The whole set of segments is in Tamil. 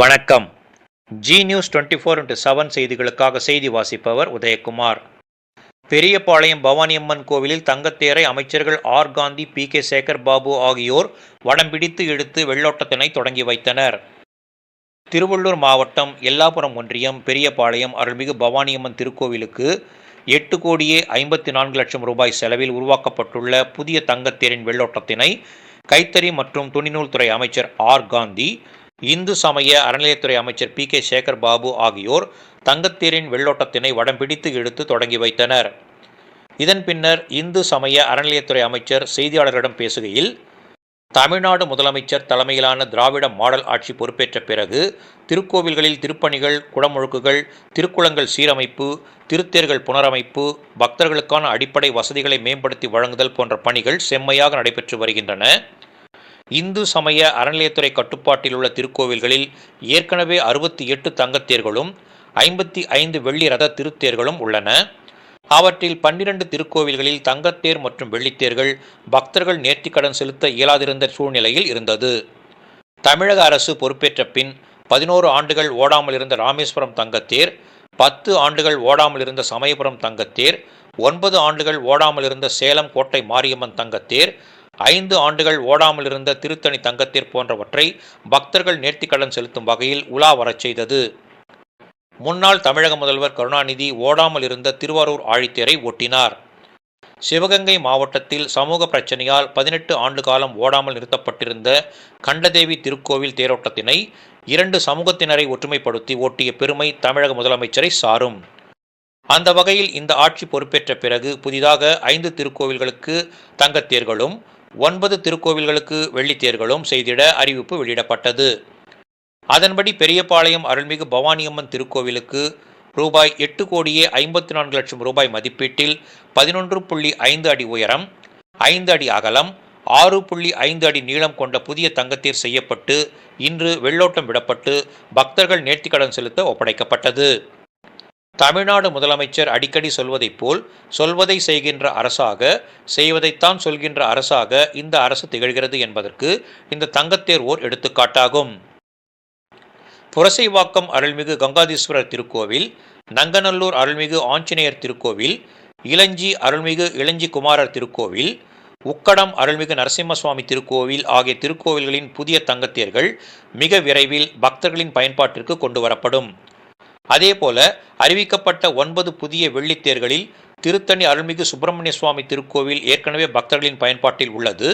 வணக்கம். Zee news twenty four into seven செய்திகளுக்காக செய்தி வாசிப்பவர் உதயகுமார். பெரியபாளையம் பவானியம்மன் கோவிலில் தங்கத்தேரை அமைச்சர்கள் R Gandhi P K Sekar Babu ஆகியோர் வடம் பிடித்து இழுத்து வெள்ளோட்டத்தினை தொடங்கி வைத்தனர். திருவள்ளூர் மாவட்டம் எல்லாபுரம் ஒன்றியம் பெரியபாளையம் அருள்மிகு பவானியம்மன் திருக்கோவிலுக்கு எட்டு கோடியே ஐம்பத்தி நான்கு லட்சம் ரூபாய் செலவில் உருவாக்கப்பட்டுள்ள புதிய தங்கத்தேரின் வெள்ளோட்டத்தினை கைத்தறி மற்றும் துணிநூல் துறை அமைச்சர் ஆர் காந்தி இந்து சமய அறநிலையத்துறை அமைச்சர் பி கே சேகர் பாபு ஆகியோர் தங்கத்தேரின் வெள்ளோட்டத்தினை வடம் பிடித்து இழுத்து தொடங்கி வைத்தனர். இதன் பின்னர் இந்து சமய அறநிலையத்துறை அமைச்சர் செய்தியாளர்களிடம் பேசுகையில் தமிழ்நாடு முதலமைச்சர் தலைமையிலான திராவிட மாடல் ஆட்சி பொறுப்பேற்ற பிறகு திருக்கோவில்களில் திருப்பணிகள் குடமுழுக்குகள் திருக்குளங்கள் சீரமைப்பு திருத்தேர்கள் புனரமைப்பு பக்தர்களுக்கான அடிப்படை வசதிகளை மேம்படுத்தி வழங்குதல் போன்ற பணிகள் செம்மையாக நடைபெற்று வருகின்றன. இந்து சமய அறநிலையத்துறை கட்டுப்பாட்டில் உள்ள திருக்கோவில்களில் ஏற்கனவே அறுபத்தி எட்டு தங்கத்தேர்களும் ஐம்பத்தி ஐந்து வெள்ளி ரத திருத்தேர்களும் உள்ளன. அவற்றில் பன்னிரண்டு திருக்கோவில்களில் தங்கத்தேர் மற்றும் வெள்ளித்தேர்கள் பக்தர்கள் நேர்த்திக்கடன் செலுத்த இயலாதிருந்த சூழ்நிலையில் இருந்தது. தமிழக அரசு பொறுப்பேற்ற பின் பதினோரு ஆண்டுகள் ஓடாமல் இருந்த ராமேஸ்வரம் தங்கத்தேர் பத்து ஆண்டுகள் ஓடாமல் இருந்த சமயபுரம் தங்கத்தேர் ஒன்பது ஆண்டுகள் ஓடாமல் இருந்த சேலம் கோட்டை மாரியம்மன் தங்கத்தேர் ஐந்து ஆண்டுகள் ஓடாமல் இருந்த திருத்தணி தங்கத்தேர் போன்றவற்றை பக்தர்கள் நேர்த்திக்கடன் செலுத்தும் வகையில் உலா வரச் செய்தது. முன்னாள் தமிழக முதல்வர் கருணாநிதி ஓடாமல் இருந்த திருவாரூர் ஆழித்தேரை ஒட்டினார் சிவகங்கை மாவட்டத்தில் சமூக பிரச்சனையால் பதினெட்டு ஆண்டு காலம் ஓடாமல் நிறுத்தப்பட்டிருந்த கண்டதேவி திருக்கோவில் தேரோட்டத்தினை இரண்டு சமூகத்தினரை ஒற்றுமைப்படுத்தி ஓட்டிய பெருமை தமிழக முதலமைச்சரை சாரும். அந்த வகையில் இந்த ஆட்சி பொறுப்பேற்ற பிறகு புதிதாக ஐந்து திருக்கோவில்களுக்கு தங்கத்தேர்களும் ஒன்பது திருக்கோவில்களுக்கு வெள்ளித்தேர்களும் செய்திட அறிவிப்பு வெளியிடப்பட்டது. அதன்படி பெரியபாளையம் அருள்மிகு பவானியம்மன் திருக்கோவிலுக்கு ரூபாய் எட்டு கோடியே ஐம்பத்தி நான்கு லட்சம் ரூபாய் மதிப்பீட்டில் பதினொன்று புள்ளி ஐந்து அடி உயரம் ஐந்து அடி அகலம் ஆறு புள்ளி ஐந்து அடி நீளம் கொண்ட புதிய தங்கத்தீர் செய்யப்பட்டு இன்று வெள்ளோட்டம் விடப்பட்டு பக்தர்கள் நேர்த்திக்கடன் செலுத்த ஒப்படைக்கப்பட்டது. தமிழ்நாடு முதலமைச்சர் அடிக்கடி சொல்வதைப் போல் சொல்வதை செய்கின்ற அரசாக செய்வதைத்தான் சொல்கின்ற அரசாக இந்த அரசு திகழ்கிறது என்பதற்கு இந்த தங்கத்தேர் ஓர் எடுத்துக்காட்டாகும். புரசைவாக்கம் அருள்மிகு கங்காதீஸ்வரர் திருக்கோவில் நங்கநல்லூர் அருள்மிகு ஆஞ்சநேயர் திருக்கோவில் இளஞ்சி அருள்மிகு இளஞ்சி குமாரர் திருக்கோவில் உக்கடம் அருள்மிகு நரசிம்மசுவாமி திருக்கோவில் ஆகிய திருக்கோவில்களின் புதிய தங்கத்தேர்கள் மிக விரைவில் பக்தர்களின் பயன்பாட்டிற்கு கொண்டு வரப்படும். அதேபோல அறிவிக்கப்பட்ட ஒன்பது புதிய வெள்ளித்தேர்களில் திருத்தணி அருள்மிகு சுப்பிரமணிய சுவாமி திருக்கோவில் ஏற்கனவே பக்தர்களின் பயன்பாட்டில் உள்ளது.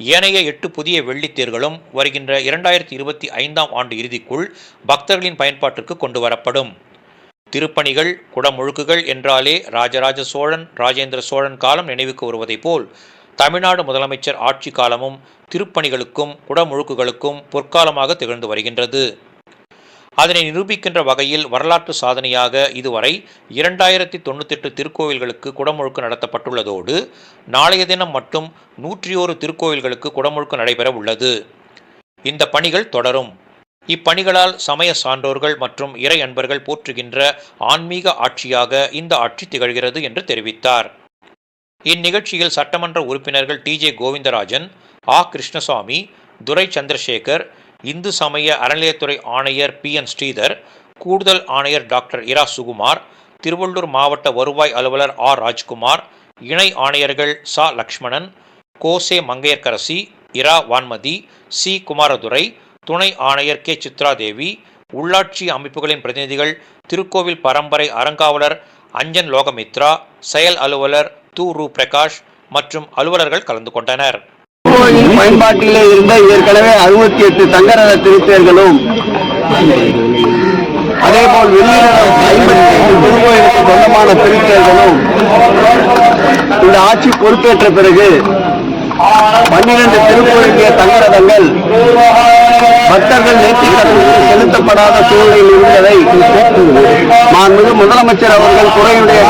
ஏனைய எட்டு புதிய வெள்ளித்தேர்களும் வருகின்ற இரண்டாயிரத்தி இருபத்தி ஐந்தாம் ஆண்டு இறுதிக்குள் பக்தர்களின் பயன்பாட்டிற்கு கொண்டு வரப்படும். திருப்பணிகள் குடமுழுக்குகள் என்றாலே ராஜராஜ சோழன் ராஜேந்திர சோழன் காலம் நினைவுக்கு வருவதைப் போல் தமிழ்நாடு முதலமைச்சர் ஆட்சி காலமும் திருப்பணிகளுக்கும் குடமுழுக்குகளுக்கும் பொற்காலமாக திகழ்ந்து வருகின்றது. அதனை நிரூபிக்கின்ற வகையில் வரலாற்று சாதனையாக இதுவரை இரண்டாயிரத்தி தொண்ணூத்தெட்டு திருக்கோவில்களுக்கு குடமுழுக்கு நடத்தப்பட்டுள்ளதோடு நாளைய தினம் மட்டும் நூற்றி ஒரு திருக்கோவில்களுக்கு குடமுழுக்கு நடைபெற உள்ளது. இந்த பணிகள் தொடரும். இப்பணிகளால் சமய சான்றோர்கள் மற்றும் இறை அன்பர்கள் போற்றுகின்ற ஆன்மீக ஆட்சியாக இந்த ஆட்சி திகழ்கிறது என்று தெரிவித்தார். இந்நிகழ்ச்சியில் சட்டமன்ற உறுப்பினர்கள் டி ஜே கோவிந்தராஜன் ஆ கிருஷ்ணசாமி துரை சந்திரசேகர் இந்து சமய அறநிலையத்துறை ஆணையர் பி என் ஸ்ரீதர் கூடுதல் ஆணையர் டாக்டர் இரா சுகுமார் திருவள்ளூர் மாவட்ட வருவாய் அலுவலர் ஆர் ராஜ்குமார் இணை ஆணையர்கள் சா லக்ஷ்மணன் கோசே மங்கையர்கரசி இரா வான்மதி சி குமாரதுரை துணை ஆணையர் கே சித்ராதேவி உள்ளாட்சி அமைப்புகளின் பிரதிநிதிகள் திருக்கோவில் பரம்பரை அறங்காவலர் அஞ்சன் லோகமித்ரா செயல் அலுவலர் தூ ரு பிரகாஷ் மற்றும் அலுவலர்கள் கலந்து கொண்டனர். கோயில் பயன்பாட்டிலே இருந்த ஏற்கனவே அறுபத்தி எட்டு தங்கரத திருத்தேர்களும் அதேபோல் வெளியிடம் ஐம்பத்தி திருக்கோயிலுக்கு சொந்தமான திருத்தேர்களும் இந்த ஆட்சி பொறுப்பேற்ற பிறகு பன்னிரண்டு திருக்கோயிலுடைய தங்கரதங்கள் பக்தர்கள் நேர்த்திக்கடன் செலுத்தப்படாத சூழ்நிலையில் இருந்ததை மாண்புமிகு முதலமைச்சர் அவர்கள் துறையுடைய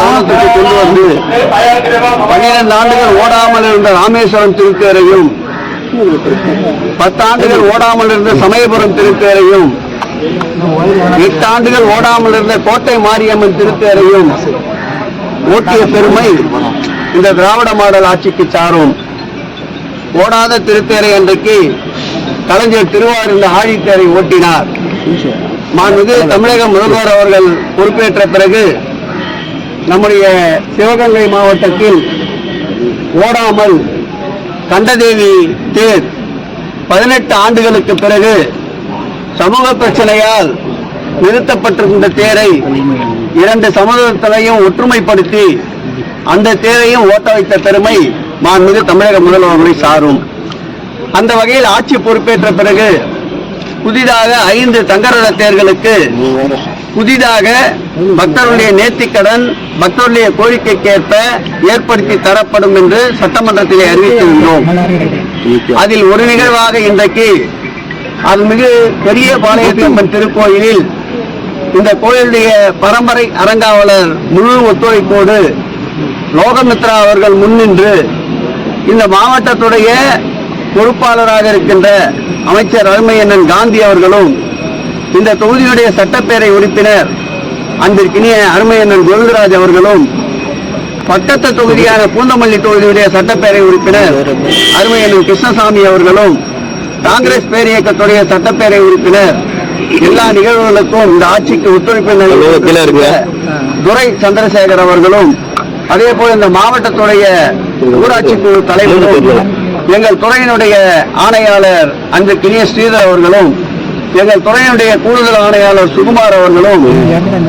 பன்னிரண்டு ஆண்டுகள் ஓடாமல் இருந்த ராமேஸ்வரம் திருத்தேரையும் பத்தாண்டுகள் ஓடாமல் இருந்த சமயபுரம் திருத்தேரையும் எட்டு ஆண்டுகள் ஓடாமல் இருந்த கோட்டை மாரியம்மன் திருத்தேரையும் ஓட்டிய பெருமை இந்த திராவிட மாடல் ஆட்சிக்கு சாரும். ஓடாத திருத்தேரை அன்றைக்கு கலைஞர் திருவாரூர் இந்த ஆழித்தேரை ஓட்டினார். மாண்புமிகு தமிழக முதல்வர் அவர்கள் பொறுப்பேற்ற பிறகு நம்முடைய சிவகங்கை மாவட்டத்தில் ஓடாமல் கண்டதேவி தேர் பதினெட்டு ஆண்டுகளுக்கு பிறகு சமூக பிரச்சனையால் நிறுத்தப்பட்டிருந்த தேரை இரண்டு சமூகத்தினையும் ஒற்றுமைப்படுத்தி அந்த தேரையும் ஓட்ட வைத்த பெருமை மாண்புமிகு தமிழக முதல்வர்களை சாரும். அந்த வகையில் ஆட்சி பொறுப்பேற்ற பிறகு புதிதாக ஐந்து தங்கரத தேர்களுக்கு புதிதாக பக்தருடைய நேர்த்திக்கடன் பக்தருடைய கோரிக்கைக்கேற்ப ஏற்படுத்தி தரப்படும் என்று சட்டமன்றத்திலே அறிவித்திருந்தோம். அதில் ஒரு நிகழ்வாக இன்றைக்கு அருள்மிகு பெரிய பாளையத்தம்மன் திருக்கோயிலில் இந்த கோயிலுடைய பரம்பரை அறங்காவலர் முழு ஒத்துழைப்போடு லோகமித்ரா அவர்கள் முன்னின்று இந்த மாவட்டத்துடைய பொறுப்பாளராக இருக்கின்ற அமைச்சர் அருமையண்ணன் காந்தி அவர்களும் இந்த தொகுதியுடைய சட்டப்பேரவை உறுப்பினர் அன்பிற்கினிய அருமையண்ணன் கோவிந்தராஜ் அவர்களும் பக்கத்து தொகுதியான பூந்தமல்லி தொகுதியுடைய சட்டப்பேரவை உறுப்பினர் அருமையண்ணன் கிருஷ்ணசாமி அவர்களும் காங்கிரஸ் பேரியக்கத்துடைய சட்டப்பேரவை உறுப்பினர் எல்லா நிகழ்வுகளுக்கும் இந்த ஆட்சிக்கு ஒத்துழைப்பு துரை சந்திரசேகர் அவர்களும் அதே போல இந்த மாவட்டத்துடைய ஊராட்சி குழு தலைவரும் எங்கள் துறையினுடைய ஆணையாளர் அன்று கிரிய ஸ்ரீதர் அவர்களும் எங்கள் துறையினுடைய கூடுதல் ஆணையாளர் சுகுமார் அவர்களும்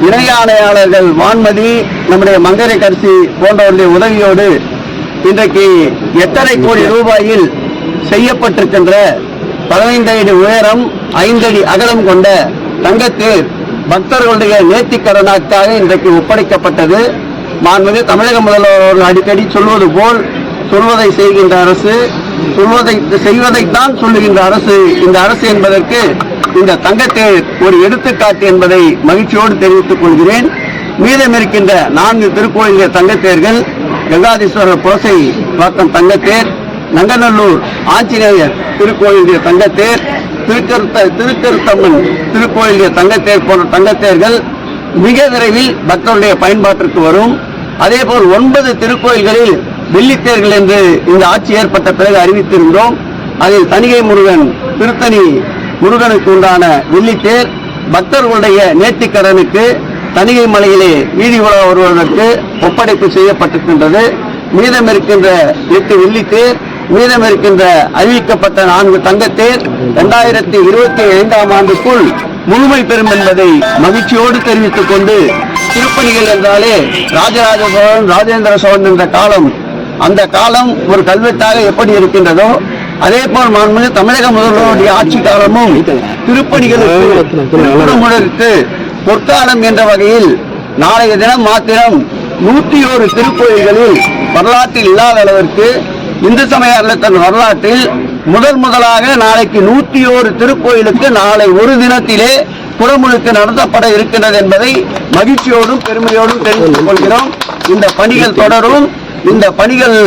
இணை ஆணையாளர்கள் வான்மதி நம்முடைய மங்கரை கரிசி போன்றவருடைய உதவியோடு இன்றைக்கு எட்டரை கோடி ரூபாயில் செய்யப்பட்டிருக்கின்ற பதினைந்து அடி உயரம் ஐந்தடி அகலம் கொண்ட தங்கத்தேர் பக்தர்களுடைய நேர்த்திக்கடனாக்காக இன்றைக்கு ஒப்படைக்கப்பட்டது. மாண்புமிகு தமிழக முதல்வர் அவர்கள் அடிக்கடி சொல்வது போல் சொல்வதை செய்கின்ற அரசு சொல்வதை செய்வதைத்தான் சொல்லுகின்ற அரசு. இந்த அரசு என்பதற்கு இந்த தங்கத்தேர் ஒரு எடுத்துக்காட்டு என்பதை மகிழ்ச்சியோடு தெரிவித்துக் கொள்கிறேன். மீதம் இருக்கின்ற நான்கு திருக்கோயில்கள் தங்கத்தேர்கள் கங்காதீஸ்வரர் புரசை பக்கம் தங்கத்தேர் நங்கநல்லூர் ஆஞ்சநேயர் திருக்கோயிலுடைய தங்கத்தேர் திருக்கருத்த திருக்கருத்தம்மன் திருக்கோயிலுடைய தங்கத்தேர் போன்ற தங்கத்தேர்கள் மிக விரைவில் பக்தருடைய பயன்பாட்டிற்கு வரும். அதே போல் ஒன்பது திருக்கோயில்களில் வெள்ளித்தேர்கள் என்று இந்த ஆட்சி ஏற்பட்ட பிறகு அறிவித்திருந்தோம். அதில் தணிகை முருகன் திருத்தணி முருகனுக்கு உண்டான வெள்ளித்தேர் பக்தர்களுடைய நேர்த்திக்கடனுக்கு தணிகை மலையிலே வீதி உலக வருவதற்கு ஒப்படைப்பு செய்யப்பட்டிருக்கின்றது. மீதம் இருக்கின்ற எட்டு வெள்ளித்தேர் மீதம் இருக்கின்ற அறிவிக்கப்பட்ட நான்கு தங்கத்தேர் இரண்டாயிரத்தி இருபத்தி ஐந்தாம் ஆண்டுக்குள் முழுமை பெறும் என்பதை மகிழ்ச்சியோடு தெரிவித்துக் கொண்டு திருப்பணிகள் என்றாலே ராஜராஜ சோழன் ராஜேந்திர சோழன் என்ற காலம் அந்த காலம் ஒரு கல்வெட்டாக எப்படி இருக்கின்றதோ அதே போல் மாண்புமிகு தமிழக முதல்வருடைய ஆட்சி காலமும் திருப்பணிகளுக்கு திருக்குறமுடருக்கு பொற்காலம் என்ற வகையில் நாளைய தினம் மாத்திரம் நூற்றி ஒரு திருக்கோயில்களில் வரலாற்றில் இல்லாத அளவிற்கு இந்து சமய அறத்தன் வரலாற்றில் முதல் முதலாக நாளைக்கு நூற்றி ஓரு திருக்கோயிலுக்கு நாளை ஒரு தினத்திலே புறமுழுக்கு நடத்தப்பட இருக்கின்றது என்பதை மகிழ்ச்சியோடும் பெருமையோடும் தெரிந்து கொள்கிறோம். இந்த பணிகள் தொடரும். இந்த பணிகள்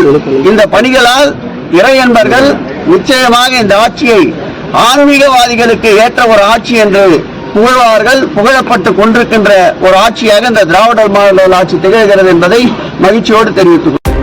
இந்த பணிகளால் இறையன்பர்கள் நிச்சயமாக இந்த ஆட்சியை ஆன்மீகவாதிகளுக்கு ஏற்ற ஒரு ஆட்சி என்று புகழ்வார்கள் புகழப்பட்டு கொண்டிருக்கின்ற ஒரு ஆட்சியாக இந்த திராவிடர் மாநில ஆட்சி திகழ்கிறது என்பதை மகிழ்ச்சியோடு தெரிவித்துக் கொள்கிறேன்.